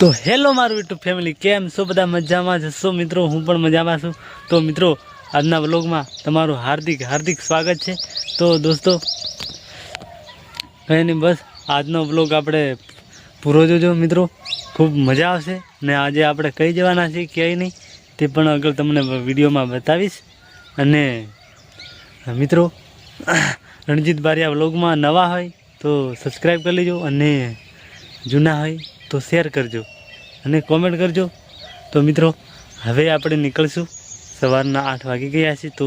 તો હેલો મારું YouTube family, કેમ છો? બધા મજામાં જશો મિત્રો, હું પણ મજામાં છું. તો મિત્રો, આજના વ્લોગમાં તમારું હાર્દિક હાર્દિક સ્વાગત છે. તો દોસ્તો, કંઈ નહીં, બસ આજનો વ્લોગ આપણે પૂરો જોજો મિત્રો. ખૂબ મજા આવશે ને આજે આપણે કઈ જવાના છીએ ક્યાંય નહીં, તે પણ આગળ તમને વિડીયોમાં બતાવીશ. અને મિત્રો, રણજીત બારિયા વ્લોગમાં નવા હોય તો સબસ્ક્રાઈબ કરી લેજો અને જૂના હોય તો શેર કરજો અને કોમેન્ટ કરજો. તો મિત્રો, હવે આપણે નીકળશું. સવારના આઠ વાગી ગયા છે, તો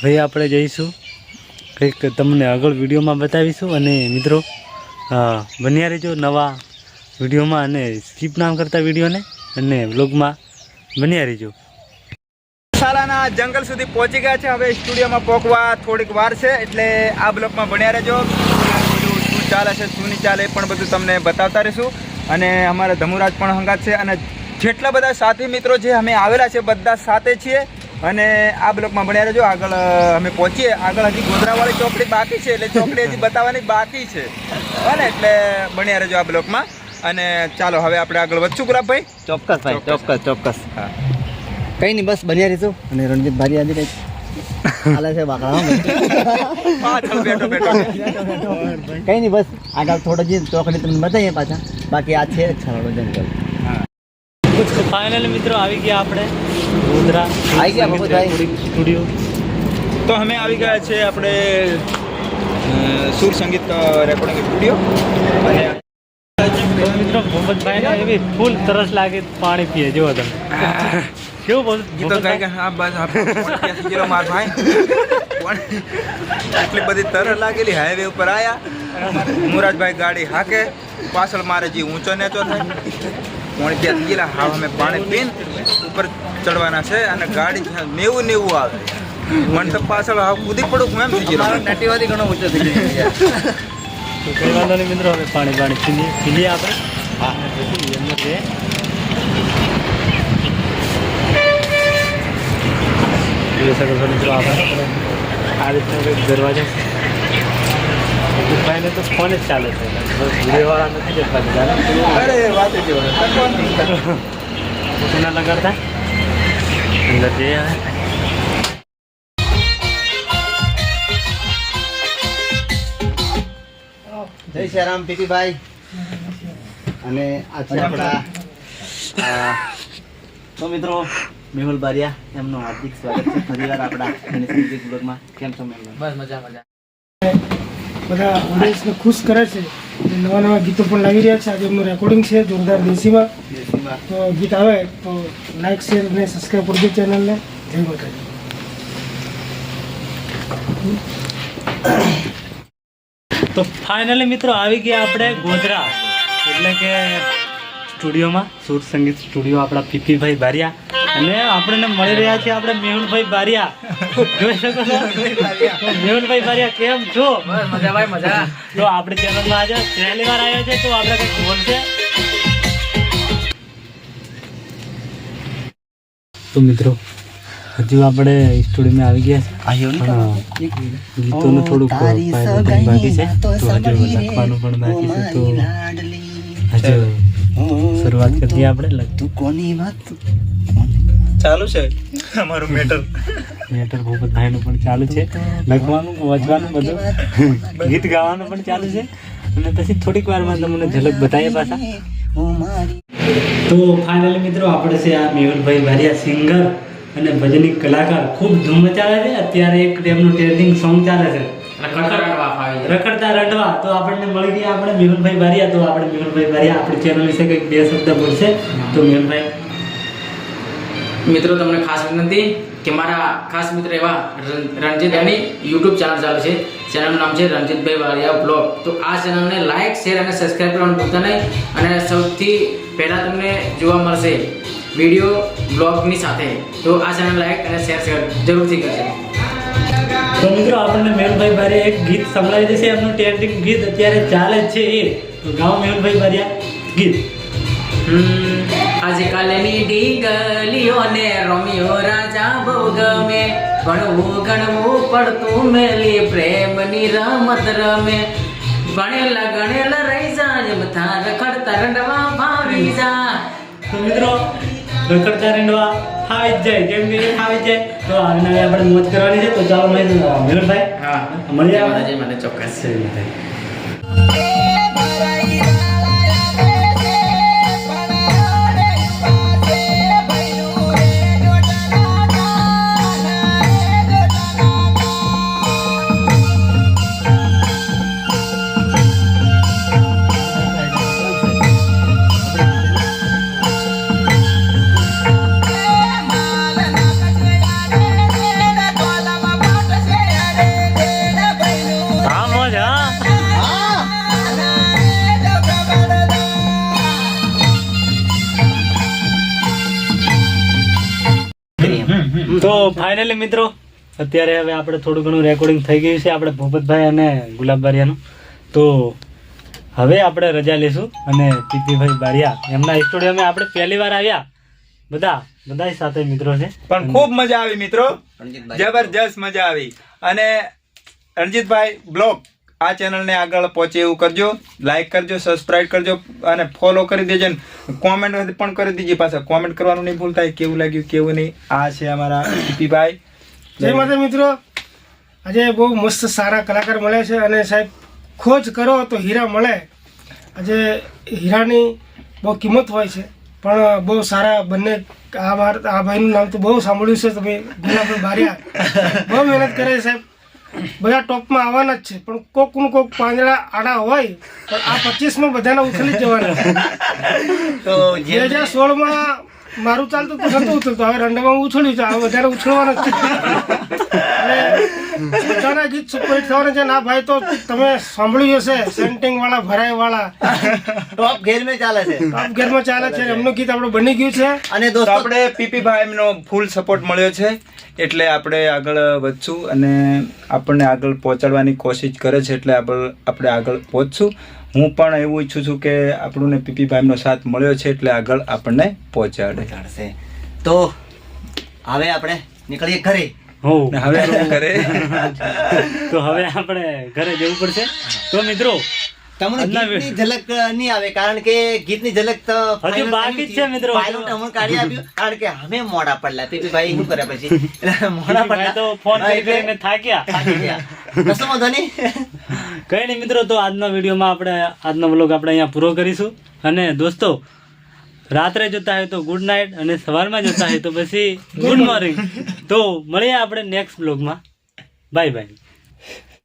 હવે આપણે જઈશું. કંઈક તમને આગળ વિડીયોમાં બતાવીશું. અને મિત્રો બન્યા રહેજો નવા વિડીયોમાં અને સ્કીપ નામ કરતા વિડીયોને. અને વ્લોગમાં બન્યા રહેજો. શાળાના જંગલ સુધી પહોંચી ગયા છે. હવે સ્ટુડિયોમાં પહોંચવા થોડીક વાર છે, એટલે આ બ્લોકમાં ભણ્યા રહેજો. ચાલે છે શું નહીં ચાલે એ પણ બધું તમને બતાવતા રહીશું. અને અમારા ધમુરાજ પણ હંગાત છે અને જેટલા બધા સાથી મિત્રો જે અમે આવેલા છે બધા સાથે છીએ. અને આ બ્લોકમાં ભણ્યા રહેજો. આગળ અમે પહોંચીએ. આગળ હજી ગોધરાવાળી ચોકડી બાકી છે એટલે ચોકડી હજી બતાવવાની બાકી છે. બને એટલે ભણ્યા રહેજો આ બ્લોકમાં. અને ચાલો હવે આપણે આગળ વધશું ગુલાબભાઈ. ચોક્કસ ભાઈ ચોક્કસ ચોક્કસ. હા. કઈ નહીં બસ બન્યા રહીશું અને રણજીત ભારી આજે કઈ હાલે છે બાકડા બેઠો બેઠો. કઈ નહીં બસ. આગળ થોડો જે ચોકડી તમને બતાવીએ પાછા. બાકી આ છે છાણો જંગલ. ફાઇનલી મિત્રો આવી ગયા આપણે ગોધરા. આવી ગયા. સ્ટુડિયો. તો અમે આવી ગયા છે આપણે સુર સંગીત રેકોર્ડિંગ સ્ટુડિયો અને મિત્રો ભૂપતભાઈને એવી ફૂલ તરસ લાગે પાણી પીએ જુઓ તમે. કેવું બોલ ગીતો ગાઈ કે હા બસ આપણે ગયેલો માર ભાઈ. એટલી બધી તર લાગેલી હાઈવે ઉપર આયા. મુરાજભાઈ ગાડી હાકે પાછળ મારે જે ઊંચો નેચો થાય. પોણી ત્યાંથી ગયેલા હા અમે પાણી પીન ઉપર ચડવાના છે અને ગાડી નેવું નેવું આવે. મને તો પાછળ હાવ કૂદી પડું હું એમ થઈ ગયો. નટીવાથી ઘણો ઊંચો થઈ ગયો તો કઈ વાંધો નહીં મિત્રો હવે પાણી પાણી પીલી પીલી આપણે હા પછી એમ જ છે જોઈ શકો છો મિત્રો આપણે આ રીતનો કંઈક દરવાજો ભાઈને તો ફોન જ ચાલે છે વિડીયોવાળા નથી જતા બધા અરે વાત જ? ના લગાડતા અંદર જઈએ જય શ્રી રામ પીપીભાઈ અને આજે આપણા તો મિત્રો મેહુલ બારિયા એમનું હાર્દિક સ્વાગત છે. ફરીવાર આપણા મ્યુનિસિપલ બ્લોગમાં કેમ છો મેહુલ? બધા ઓડિયન્સને ખુશ કરે છે. નવા નવા ગીતો પણ લાવી રહ્યા છે. આજે એમનું રેકોર્ડિંગ છે જોરદાર દેશીમાં. તો ગીત આવે તો લાઈક શેર અને સબસ્ક્રાઈબ કરજો ચેનલને જય માતાજી. તો ફાઇનલી મિત્રો આવી ગયા આપણે ગોધરા. એટલે કે સ્ટુડિયોમાં સુર સંગીત સ્ટુડિયો આપણા પીપીભાઈ બારિયા. અને આપણને મળી રહ્યા છે આપણે મેહુલભાઈ બારિયા. જોઈ શકો છો? મેહુલભાઈ બારિયા કેમ છો? મજા ભાઈ મજા. તો આપણી ચેનલમાં આજે પહેલી વાર આવ્યા છે તો આપણે કંઈક બોલશે. તો મિત્રો હજુ આપણે સ્ટુડિયોમાં આવી ગયા છે. ગીતોનું થોડુંક બાકી છે. તો હજુ લખવાનું પણ બાકી છે તો હજુ શરૂઆત કરીએ આપણે લખતું કોની વાત? ચાલુ છે? અમારું મેટર મેટર ભૂપતભાઈનું પણ ચાલુ છે. લખવાનું વાંચવાનું બધું. ગીત ગાવાનું પણ ચાલુ છે. અને પછી થોડીક વારમાં તમને ઝલક બતાવીએ પાછા. તો ફાઇનલી મિત્રો આપણે છે આ મેહુલભાઈ ભારિયા સિંગર અને ભજનિક કલાકાર. ખૂબ ધૂમ મચાવે છે. અત્યારે એક તેમનું ટ્રેન્ડિંગ સોંગ ચાલે છે. રખડતા રડવા તો આપણને મળી ગયા આપણે મેહુલભાઈ બારિયા તો આપણે મેહુલભાઈ બારિયા આપણી ચેનલ વિશે કંઈક બે શબ્દ બોલશે. તો મેહુલભાઈ મિત્રો તમને ખાસ વિનંતી કે મારા ખાસ મિત્ર એવા રણજીત એની યુટ્યુબ ચેનલ ચાલુ છે. ચેનલનું નામ છે રણજીતભાઈ વાળિયા બ્લોગ તો આ ચેનલને લાઇક શેર અને સબસ્ક્રાઈબ કરવાનું ભૂલતા નહીં. અને સૌથી પહેલાં તમને જોવા મળશે વીડિયો બ્લોગની સાથે. તો આ ચેનલ લાઇક અને શેર શેર જરૂરથી કરજો. તો મિત્રો આપણને મેહુલભાઈ બારિયા એક ગીત સંભળાવી દેશે એમનું ટ્રેન્ડિંગ ગીત અત્યારે ચાલે જ છે એ. તો ગાઓ મેહુલભાઈ બારિયા ગીત. હમ, આજકાલની ઢીંગલીઓને રમ્યો રાજા બહુ ગમે. ભણવું ગણવું પડતું મેલી પ્રેમની રમત રમે. ભણેલા ગણેલા રહી જા જેમ થાર રખડતા રંડવા ભાવી જા. મિત્રો રખડતા રંડવા ખાવી જ જાય કેમ કે ફાવી ખાવી જાય. તો આને આપણે મોજ કરવાની છે તો ચાલો મિલનભાઈ હા. મળી આવે મને ચોક્કસ. હા તો ફાઇનલી મિત્રો અત્યારે હવે આપણે થોડું ઘણું રેકોર્ડિંગ થઈ ગયું છે આપણે ભૂપતભાઈ અને ગુલાબબારિયાનું. તો હવે આપણે રજા લેશું અને પીપીભાઈ બારિયા એમના સ્ટુડિયોમાં આપણે પહેલી વાર આવ્યા. બધા બધા સાથે મિત્રો છે. પણ ખૂબ મજા આવી મિત્રો. જબરજસ્ત મજા આવી. અને રણજીતભાઈ બ્લોગ આ ચેનલને આગળ પહોંચે એવું કરજો લાઇક કરજો સબસ્ક્રાઇબ કરજો અને ફોલો કરી દેજો ને કોમેન્ટ પણ કરી દેજો પાછા. કોમેન્ટ કરવાનું નહીં ભૂલતા કેવું લાગ્યું કેવું નહીં આ છે અમારા ભાઈ જય માતા મિત્રો. આજે બહુ મસ્ત સારા કલાકાર મળે છે અને સાહેબ ખોજ કરો તો હીરા મળે. આજે હીરાની બહુ કિંમત હોય છે પણ બહુ સારા બંને આ માર આ ભાઈનું નામ તો બહુ સાંભળ્યું છે તમે ગુલાબભાઈ બારિયા. બહુ મહેનત કરે છે સાહેબ. બધા ટોપમાં આવવાના જ છે. પણ કોકનું કોક પાંદડા આડા હોય પણ આ પચીસમાં બધાને ઉછળી જવાના. તો બે હજાર સોળમાં મારું ચાલતું તો નતું ઉછળતું હવે રંડામાં ઉછળ્યું છે. હવે વધારે ઉછળવાનું છે. અને બધાના ગીત સુપરહિટ થવાના છે. ના ભાઈ તો તમે સાંભળ્યું હશે સેન્ટિંગ વાળા ભરાય વાળા. ટોપ ગેરમાં ચાલે છે. ટોપ ગેરમાં ચાલે છે. એમનું ગીત આપણું બની ગયું છે. અને દોસ્તો આપણે પીપીભાઈ એમનો ફૂલ સપોર્ટ મળ્યો છે. એટલે આપણે આગળ વધશું અને આપણને આગળ પહોંચાડવાની કોશિશ કરે છે. એટલે આપણે આપણે આગળ પહોંચશું. હું પણ એવું ઈચ્છું છું કે આપણને પીપીભાઈનો સાથ મળ્યો છે એટલે આગળ આપણને પહોંચાડે. તો હવે આપણે નીકળીએ ઘરે. હો. ને હવે ઘરે. તો હવે આપણે ઘરે જવું પડશે. તો મિત્રો તમને ગીતની ઝલક નહીં આવે કારણ કે ગીતની ઝલક તો હજુ બાકી છે મિત્રો. પાયલોટ અમુક કાઢી આપ્યું. કારણ કે અમે મોડા પડલા. પીપી ભાઈ શું કરે પછી? મોડા પડલા. તો ફોન કરીને થાક્યા. થાકી ગયા. કશો વાંધો નહીં. કઈ નહીં મિત્રો તો આજનો વિડીયોમાં આપણે આજનો વ્લોગ આપણે અહીંયા પૂરો કરીશું. અને દોસ્તો રાત્રે જોતા હોય તો ગુડ નાઇટ અને સવારમાં જોતા હોય તો પછી ગુડ મોર્નિંગ તો મળીએ આપણે નેક્સ્ટ બ્લોગમાં બાય બાય